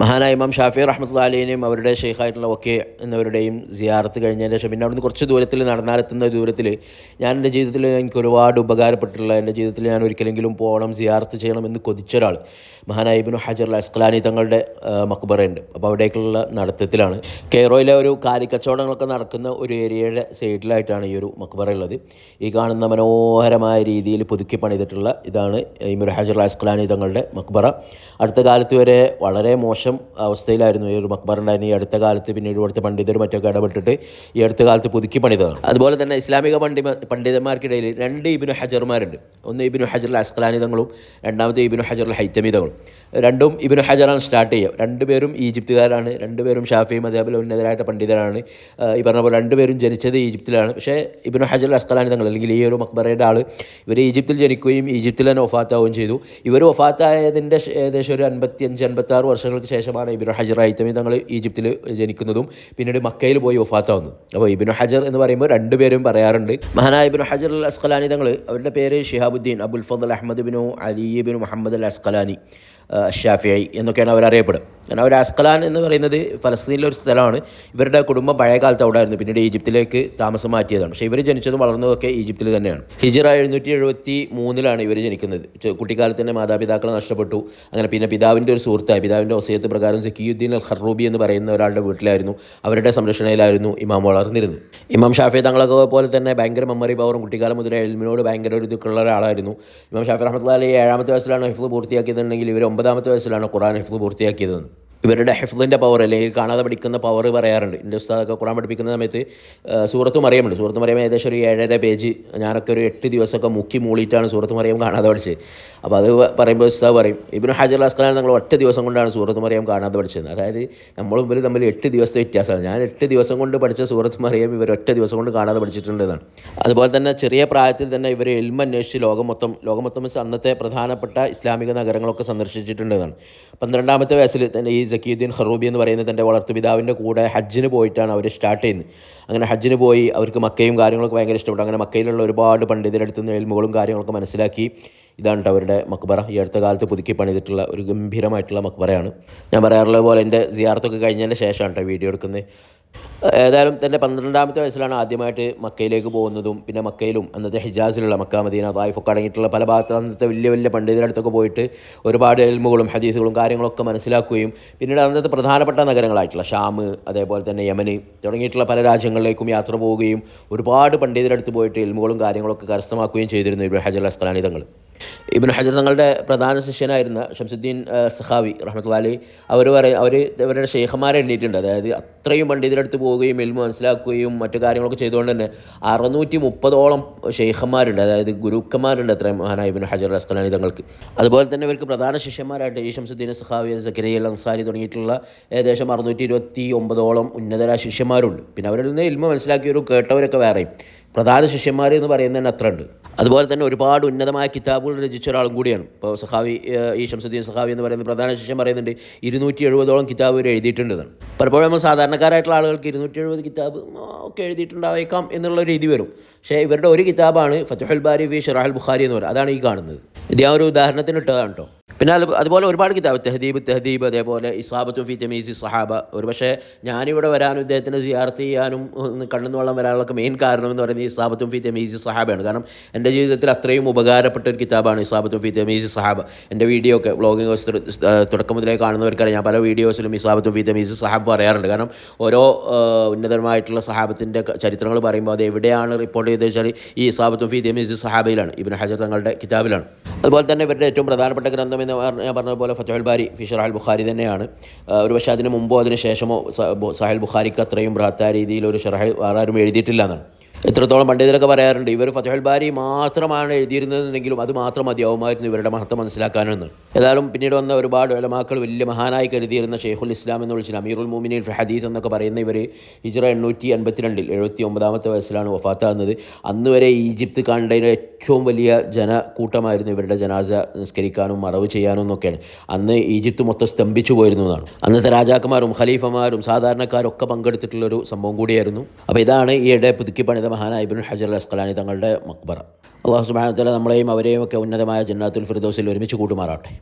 മഹാനായ ഇമാം ഷാഫി റഹ്മത്തുള്ള അലീനെയും അവരുടെ ഷെയ്ഖായിട്ടുള്ള ഒക്കെ എന്നിവരുടെയും സിയാറത്ത് കഴിഞ്ഞതിന് ശേഷം പിന്നെ അവിടുന്ന് കുറച്ച് ദൂരത്തിൽ നടന്നാലെത്തുന്ന ദൂരത്തിൽ ഞാൻ എന്റെ ജീവിതത്തിൽ എനിക്ക് ഒരുപാട് ഉപകാരപ്പെട്ടിട്ടുള്ള എന്റെ ജീവിതത്തിൽ ഞാൻ ഒരിക്കലെങ്കിലും പോകണം സിയാറത്ത് ചെയ്യണം എന്ന് കൊതിച്ച ഒരാൾ മഹാനായ ഇബിനു ഹജർ അസ്കലാനി തങ്ങളുടെ മക്ബറയുണ്ട്. അപ്പോൾ അവിടേക്കുള്ള നടത്തത്തിലാണ്. കെയ്റോയിലെ ഒരു കാലിക്കച്ചവടങ്ങളൊക്കെ നടക്കുന്ന ഒരു ഏരിയയുടെ സൈഡിലായിട്ടാണ് ഈ ഒരു മക്ബറ ഉള്ളത് ഈ കാണുന്ന മനോഹരമായ രീതിയിൽ പുതുക്കി പണിതിട്ടുള്ള ഇതാണ് ഇമിർ ഹജർ അസ്കലാനി തങ്ങളുടെ മക്ബറ. അടുത്ത കാലത്ത് വരെ വളരെ മോശം അവസ്ഥയിലായിരുന്നു ഈ ഒരു മക്ബർ ഉണ്ടായിരുന്നു ഈ അടുത്ത കാലത്ത് പിന്നീട് ഇവിടുത്തെ പണ്ഡിതരും മറ്റൊക്കെ ഇടപെട്ടിട്ട് ഈ അടുത്ത കാലത്ത് പുതുക്കി പണിതതാണ്. അതുപോലെ തന്നെ ഇസ്ലാമിക പണ്ഡിമ പണ്ഡിതന്മാർക്കിടയിൽ രണ്ട് ഇബിനു ഹജർമാരുണ്ട് ഒന്ന് ഇബിനു ഹജർ അസ്കലാനിതങ്ങളും രണ്ടാമത്തെ ഇബിനു ഹജർ ഹൈത്തമി തങ്ങളും രണ്ടും ഇബിനു ഹജറാണ് സ്റ്റാർട്ട് ചെയ്യുക. രണ്ടുപേരും ഈജിപ്തുകാരാണ് രണ്ടുപേരും ഷാഫി മതേബിൽ ഉന്നതരായിട്ട് പണ്ഡിതരാണ്. ഈ പറഞ്ഞ പോലെ രണ്ടുപേരും ജനിച്ചത് ഈജിപ്തിലാണ്. പക്ഷേ ഇബിനു ഹജർ അസ്കലാനി തങ്ങൾ അല്ലെങ്കിൽ ഈ ഒരു മക്ബറയുടെ ആൾ ഇവർ ഈജിപ്തിൽ ജനിക്കുകയും ഈജിപ്തിൽ തന്നെ ഒഫാത്താവുകയും ചെയ്തു. ഇവർ ഒഫാത്തായതിന്റെ ഏകദേശം ഒരു അൻപത്തി അഞ്ച് അൻപത്തി ആറ് വർഷങ്ങൾക്ക് ശേഷമാണ് ഇബിനു ഹജർ ഐത്തമി തങ്ങൾ ഈജിപ്തിൽ ജനിക്കുന്നതും പിന്നീട് മക്കയിൽ പോയി ഒഫാത്താവുന്നു അപ്പോൾ ഇബിനു ഹജർ എന്ന് പറയുമ്പോൾ രണ്ടുപേരും പറയാറുണ്ട്. മഹാനായ ഇബിനു ഹജർ അൽ അസ്കലാനി തങ്ങൾ അവരുടെ പേര് ഷിഹാബുദ്ദീൻ അബുൽ ഫദൽ അഹമ്മദ് ബിനു അലി ബിനു മുഹമ്മദ് അൽ അസ്കലാനി ഷാഫിയായി എന്നൊക്കെയാണ് അറിയപ്പെടുക കാരണം അവർ അസ്കലാൻ എന്ന് പറയുന്നത് ഫലസ്തീനിലെ ഒരു സ്ഥലമാണ്. ഇവരുടെ കുടുംബം പഴയ കാലത്ത് അവിടെ ആയിരുന്നു. പിന്നീട് ഈജിപ്തിലേക്ക് താമസം മാറ്റിയതാണ്. പക്ഷേ ഇവർ ജനിച്ചതും വളർന്നതൊക്കെ ഈജിപ്തിൽ തന്നെയാണ്. ഹിജിറ എഴുന്നൂറ്റി എഴുപത്തി മൂന്നിലാണ് ഇവർ ജനിക്കുന്നത്. ചെ- കുട്ടിക്കാലത്ത് തന്നെ മാതാപിതാക്കളെ നഷ്ടപ്പെട്ടു. അങ്ങനെ പിന്നെ പിതാവിന്റെ ഒരു സുഹൃത്തായി പിതാവിന്റെ ഒസയത്ത് പ്രകാരം സക്കിയുദ്ദീൻ അൽ ഖറൂബി എന്ന് പറയുന്ന ഒരാളുടെ വീട്ടിലായിരുന്നു. അവരുടെ സംരക്ഷണയിലായിരുന്നു ഇമാം വളർന്നിരുന്നത്. ഇമാം ഷാഫി തങ്ങളൊക്കെ പോലെ തന്നെ ഭയങ്കര മെമ്മറി പവറും കുട്ടിക്കാലം മുതലേ എൽമിനോട് ഭയങ്കര ഒരു ഇതുക്കുള്ള ഒരാളായിരുന്നു. ഇമാം ഷാഫി റഹ്മത്തുള്ള അലി ഏഴാമത്തെ വയസ്സിലാണ് ഹിഫ്ദ് പൂർത്തിയാക്കിയതെന്നുണ്ടെങ്കിൽ ഇവർ ഒമ്പതാമത്തെ വയസ്സിലാണ് ഖുറാൻ ഹിഫ്ദ് പൂർത്തിയാക്കിയതെന്ന്. ഇവരുടെ ഹെഫ്ദിന്റെ പവർ അല്ലെങ്കിൽ കാണാതെ പഠിക്കുന്ന പവർ പറയാറുണ്ട്. എന്റെ ഉസ്താദൊക്കെ ഖുറാൻ പഠിപ്പിക്കുന്ന സമയത്ത് സൂറത്ത് മറിയമുണ്ട്. സൂറത്ത് മറിയം ഏകദേശം ഒരു ഏഴര പേജ് ഞാനൊക്കെ ഒരു എട്ട് ദിവസമൊക്കെ മുക്കി മൂളിയിട്ടാണ് സൂറത്ത് മറിയം കാണാതെ പഠിച്ചത്. അപ്പോൾ അത് പറയുമ്പോൾ ഉസ്താദ് പറയും ഇബിന് ഹാജർ അസ്കലാൻ നമ്മൾ ഒറ്റ ദിവസം കൊണ്ടാണ് സൂറത്ത് മറിയം കാണാതെ പഠിച്ചത്. അതായത് നമ്മൾ മുമ്പിൽ തമ്മിൽ എട്ട് ദിവസത്തെ വ്യത്യാസമാണ്. ഞാൻ എട്ട് ദിവസം കൊണ്ട് പഠിച്ച സൂറത്ത് മറിയം ഇവർ ഒറ്റ ദിവസം കൊണ്ട് കാണാതെ പഠിച്ചിട്ടുണ്ട് എന്നാണ് അതുപോലെ തന്നെ ചെറിയ പ്രായത്തിൽ തന്നെ ഇവർ എൽമ അന്വേഷിച്ച് ലോകം മൊത്തം ലോകം മൊത്തം അന്നത്തെ പ്രധാനപ്പെട്ട ഇസ്ലാമിക നഗരങ്ങളൊക്കെ സന്ദർശിച്ചിട്ടുണ്ടെന്നാണ് പന്ത്രണ്ടാമത്തെ വയസ്സിൽ തന്നെ ഈ സക്കീദ്ദീൻ ഖറൂബി എന്ന് പറയുന്ന തന്റെ വളർത്തുപിതാവിന്റെ കൂടെ ഹജ്ജിന് പോയിട്ടാണ് അവർ സ്റ്റാർട്ട് ചെയ്യുന്നത്. അങ്ങനെ ഹജ്ജിന് പോയി അവർക്ക് മക്കയും കാര്യങ്ങളൊക്കെ ഭയങ്കര ഇഷ്ടപ്പെട്ടു. അങ്ങനെ മക്കയിലുള്ള ഒരുപാട് പണ്ഡിതരുടെ അടുത്ത് നിന്ന് എൽമുകളും കാര്യങ്ങളൊക്കെ മനസ്സിലാക്കി. ഇതാണ് അവരുടെ മക്ബറ. ഈ അടുത്ത കാലത്ത് പുതുക്കി പണിതിട്ടുള്ള ഒരു ഗംഭീരമായിട്ടുള്ള മക്ബറയാണ്. ഞാൻ പറയാറുള്ളത് പോലെ എന്റെ സിയാർത്തൊക്കെ കഴിഞ്ഞതിന്റെ ശേഷമാണ് കേട്ടോ വീഡിയോ എടുക്കുന്നത്. ഏതായാലും തന്റെ പന്ത്രണ്ടാമത്തെ വയസ്സിലാണ് ആദ്യമായിട്ട് മക്കയിലേക്ക് പോകുന്നതും പിന്നെ മക്കയിലും അന്നത്തെ ഹിജാസിലുള്ള മക്ക മദീന തായിഫൊക്കെ അടങ്ങിയിട്ടുള്ള പല ഭാഗത്തും അന്നത്തെ വലിയ വലിയ പണ്ഡിതരുടെ അടുത്തൊക്കെ പോയിട്ട് ഒരുപാട് എൽമുകളും ഹദീസുകളും കാര്യങ്ങളൊക്കെ മനസ്സിലാക്കുകയും പിന്നീട് അന്നത്തെ പ്രധാനപ്പെട്ട നഗരങ്ങളായിട്ടുള്ള ഷാം അതേപോലെ തന്നെ യമന് തുടങ്ങിയിട്ടുള്ള പല രാജ്യങ്ങളിലേക്കും യാത്ര പോവുകയും ഒരുപാട് പണ്ഡിതരടുത്ത് പോയിട്ട് എൽമുകളും കാര്യങ്ങളൊക്കെ കരസ്ഥമാക്കുകയും ചെയ്തിരുന്നു ഇബ്രാഹിം ഹജർ തങ്ങൾ ഇബിൻ ഹജർ തങ്ങളുടെ പ്രധാന ശിഷ്യനായിരുന്ന ഷംസുദ്ദീൻ സഹാവി റഹ്മത്തുള്ളി അവർ പറയും അവർ അവരുടെ ഷെയ്ഖമാരെ എണ്ണീയിട്ടുണ്ട്. അതായത് അത്രയും പണ്ഡിതരുടെ അടുത്ത് പോവുകയും എൽമ മനസ്സിലാക്കുകയും മറ്റു കാര്യങ്ങളൊക്കെ ചെയ്തുകൊണ്ട് തന്നെ അറുന്നൂറ്റി മുപ്പതോളം ഷെയ്ഖന്മാരുണ്ട് അതായത് ഗുരുക്കന്മാരുണ്ട് അത്രയും മഹാനായ ഇബിൻ ഹജർ അസ്കലാനി തങ്ങൾക്ക്. അതുപോലെ തന്നെ ഇവർക്ക് പ്രധാന ശിഷ്യന്മാരായിട്ട് ഈ ഷംസുദ്ദീൻ സഖാവി അൽ അൻസാരി തുടങ്ങിയിട്ടുള്ള ഏകദേശം അറുന്നൂറ്റി ഇരുപത്തി ഒമ്പതോളം ഉന്നതരായ ശിഷ്യന്മാരുണ്ട്. പിന്നെ അവരിൽ നിന്ന് എൽമ മനസ്സിലാക്കിയവരും കേട്ടവരൊക്കെ വേറെയും. പ്രധാന ശിഷ്യന്മാർ എന്ന് പറയുന്നതിന് അത്ര ഉണ്ട് അതുപോലെ തന്നെ ഒരുപാട് ഉന്നതമായ കിതാബുകൾ രചിച്ച ഒരാളും കൂടിയാണ്. ഇപ്പോൾ സഹാവി ഈ ഷംസുദ്ദീൻ സഹാവി എന്ന് പറയുന്ന പ്രധാന ശിഷ്യം പറയുന്നുണ്ട് ഇരുന്നൂറ്റി എഴുപതോളം കിതാബ് ഇവർ എഴുതിയിട്ടുണ്ടെന്നാണ് പലപ്പോഴും നമ്മൾ സാധാരണക്കാരായിട്ടുള്ള ആളുകൾക്ക് ഇരുന്നൂറ്റി എഴുപത് കിതാബ് ഒക്കെ എഴുതിയിട്ടുണ്ടായേക്കാം എന്നുള്ള രീതി വരും. പക്ഷേ ഇവരുടെ ഒരു കിതാബാണ് ഫത്തുഹൽ ബാരി ഫി ഷറാഹൽ ബുഖാരി എന്ന് പറയുന്നത്. അതാണ് ഈ കാണുന്നത്. ഇത് ആ ഒരു ഉദാഹരണത്തിന് ഇട്ടതാണ് കേട്ടോ. പിന്നെ അത് അതുപോലെ ഒരുപാട് കിതാബ് തെഹദീബ് തെഹദീബ് അതേപോലെ ഇസാബത്തും ഫി തമീസി സഹാബ ഒരു പക്ഷേ ഞാനിവിടെ വരാനും ഇദ്ദേഹത്തിന് സിയാർത്ത് ചെയ്യാനും കണ്ണെന്ന് വെള്ളം വരാനുള്ള മെയിൻ കാരണം എന്ന് പറയുന്നത് ഇസാബത്തും ഫി തമീസി സഹാബയാണ് കാരണം എന്റെ ജീവിതത്തിൽ അത്രയും ഉപകാരപ്പെട്ട ഒരു കിതാബാണ് ഇസാബത്തും ഫി തമീസി സഹാബ എന്റെ വീഡിയോ ഒക്കെ വ്ളോഗിങ് തുടക്കം മുതലേ കാണുന്നവർക്കറിയാം. ഞാൻ പല വീഡിയോസിലും ഇസാബത്തും ഫി തമീസി സഹാബ് പറയാറുണ്ട്. കാരണം ഓരോ ഉന്നതമായിട്ടുള്ള സഹാബത്തിന്റെ ചരിത്രങ്ങൾ പറയുമ്പോൾ അത് എവിടെയാണ് റിപ്പോർട്ട് ചെയ്തത് വെച്ചാൽ ഈ ഇസാബത്തും ഫി തമീസി സഹാബയിലാണ് ഇബിൻ ഹജർ തങ്ങളുടെ കിതാബിലാണ്. അതുപോലെ തന്നെ ഇവരുടെ ഏറ്റവും പ്രധാനപ്പെട്ട ഗ്രന്ഥം ഞാൻ പറഞ്ഞ പോലെ ഫത്തുൽ ബാരി ഫിഷർ അൽ ബുഖാരി തന്നെയാണ്. ഒരു പക്ഷേ അതിന് മുമ്പോ അതിന് ശേഷമോ സഹൽ ബുഖാരിക്ക് അത്രയും ബൃഹത്തായ രീതിയിൽ ഒരു ഷറഹ് വേറെ ആരും എഴുതിയിട്ടില്ല എന്നാണ്. എത്രത്തോളം പണ്ഡിതരൊക്കെ പറയാറുണ്ട് ഇവർ ഫതഹൽ ബാരി മാത്രമാണ് എഴുതിയിരുന്നതെങ്കിലും അത് മാത്രം മതിയാവുമായിരുന്നു ഇവരുടെ മഹത്വം മനസ്സിലാക്കാനെന്ന്. ഏതായാലും പിന്നീട് വന്ന ഒരുപാട് ഉലമാക്കൾ വലിയ മഹാനായി കരുതിയിരുന്ന ഷെയ്ഖുൽ ഇസ്ലാം എന്ന് വിളിച്ചിരുന്ന അമീറുൽ മൂമിനിൻ ഹദീസ് എന്നൊക്കെ പറയുന്ന ഇവർ ഹിജ്റ എണ്ണൂറ്റി അൻപത്തിരണ്ടിൽ എഴുപത്തി ഒമ്പതാമത്തെ വയസ്സിലാണ് വഫാത്താകുന്നത്. അന്ന് വരെ ഈജിപ്ത് കണ്ടതിന് ഏറ്റവും വലിയ ജനക്കൂട്ടമായിരുന്നു ഇവരുടെ ജനാസ നിസ്കരിക്കാനും മറവ് ചെയ്യാനും എന്നൊക്കെയാണ്. അന്ന് ഈജിപ്ത് മൊത്തം സ്തംഭിച്ചു പോയിരുന്നു എന്നാണ്. അന്നത്തെ രാജാക്കന്മാരും ഖലീഫമാരും സാധാരണക്കാരും ഒക്കെ പങ്കെടുത്തിട്ടുള്ളൊരു സംഭവം കൂടിയായിരുന്നു. അപ്പോൾ ഇതാണ് ഈയിടെ പുതുക്കി പണിത മഹാനായ ഇബിൻ ഹജർ അസ്കലാനി തങ്ങളുടെ മക്ബറ. അള്ളാഹു സുബാനത്തല നമ്മളെയും അവരെയും ഒക്കെ ഉന്നതമായ ജന്നാത്തുൽ ഫിർദോസിൽ ഒരുമിച്ച് കൂട്ടുമാറാട്ടെ